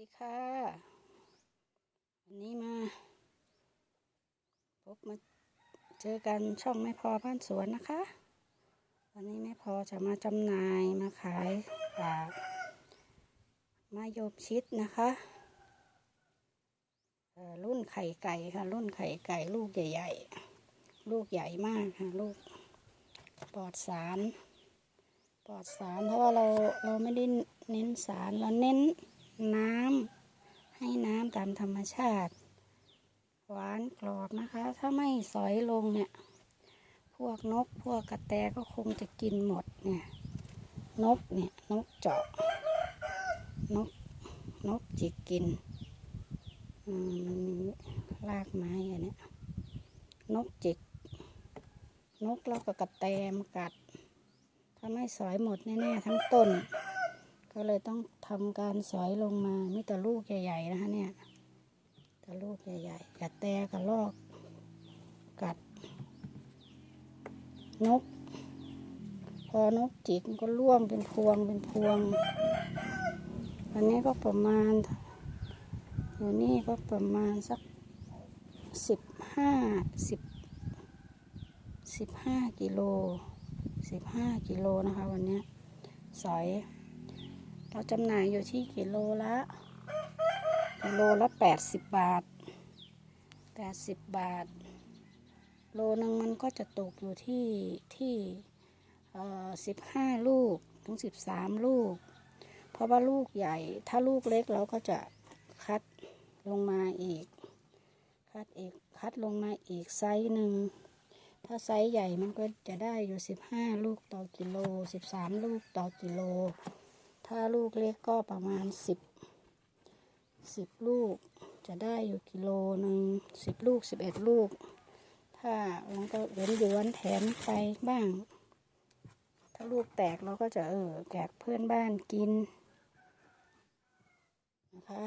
ดีค่ะวันนี้มา พบมาเจอกันช่องแม่พอบ้านสวนนะคะ วันนี้แม่พอจะมาจำหน่ายมาขายอ่ามายมชิดนะคะรุ่นไข่ไก่ค่ะ รุ่นไข่ไก่ลูกใหญ่ๆ ลูกใหญ่มากค่ะ ลูกปลอดสารปลอดสารเพราะว่าเราเราไม่ได้เน้นสารเราเน้น น้ำให้น้ำตามธรรมชาติ หวานกรอบนะคะ ถ้าไม่สอยลงเนี่ย พวกนกพวกกระแตก็คงจะกินหมดเนี่ย นกเนี่ย นกเจาะ นก นกจิกกินมันมีรากไม้อันเนี้ยนกจิก นกแล้วก็กระแตมกัด ถ้าไม่สอยหมดแน่ๆทั้งต้น ก็เลยต้องทำการสอยลงมามีแต่ลูกใหญ่ๆนะคะเนี่ยแต่ลูกใหญ่ๆกระแตกระลอกกัด นก พอนกจิกก็ร่วงเป็นพวงเป็นพวง อันนี้ก็ประมาณอยู่นี่ก็ประมาณสักสิบห้าสิบสิบห้ากิโลสิบห้ากิโลนะคะวันนี้สอย เราจำหน่ายอยู่ที่กิโลละกิโลละแปดสิบบาทแปดสิบบาท โลนึงมันก็จะตกอยู่ที่ที่สิบห้าลูกถึงสิบสามลูก เพราะว่าลูกใหญ่ ถ้าลูกเล็กเราก็จะคัดลงมาอีก คัดอีกคัดลงมาอีกไซส์หนึ่ง ถ้าไซส์ใหญ่มันก็จะได้อยู่สิบห้าลูกต่อกิโลสิบสามลูกต่อกิโล ถ้าลูกเล็กก็ประมาณสิบสิบลูกจะได้อยู่กิโลหนึ่งสิบลูกสิบเอ็ดลูก ถ้ามันก็เหวนยวนๆแถมไปบ้าง ถ้าลูกแตกเราก็จะเออแจกเพื่อนบ้านกินนะคะ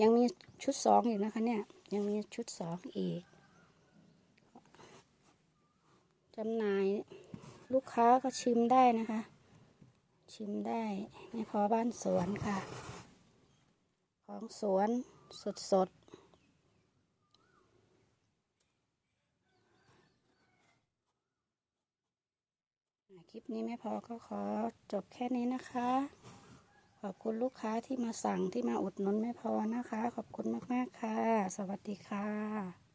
ยังมีชุดสองอีกนะคะเนี่ย ยังมีชุดสองอีกจำหน่าย ลูกค้าก็ชิมได้นะคะ ชิมได้ไม่พอบ้านสวนค่ะ ของสวนสดสดคลิปนี้ไม่พอก็ขอจบแค่นี้นะคะ ขอบคุณลูกค้าที่มาสั่งที่มาอุดหนุนไม่พอนะคะ ขอบคุณมาก ๆ ค่ะ สวัสดีค่ะ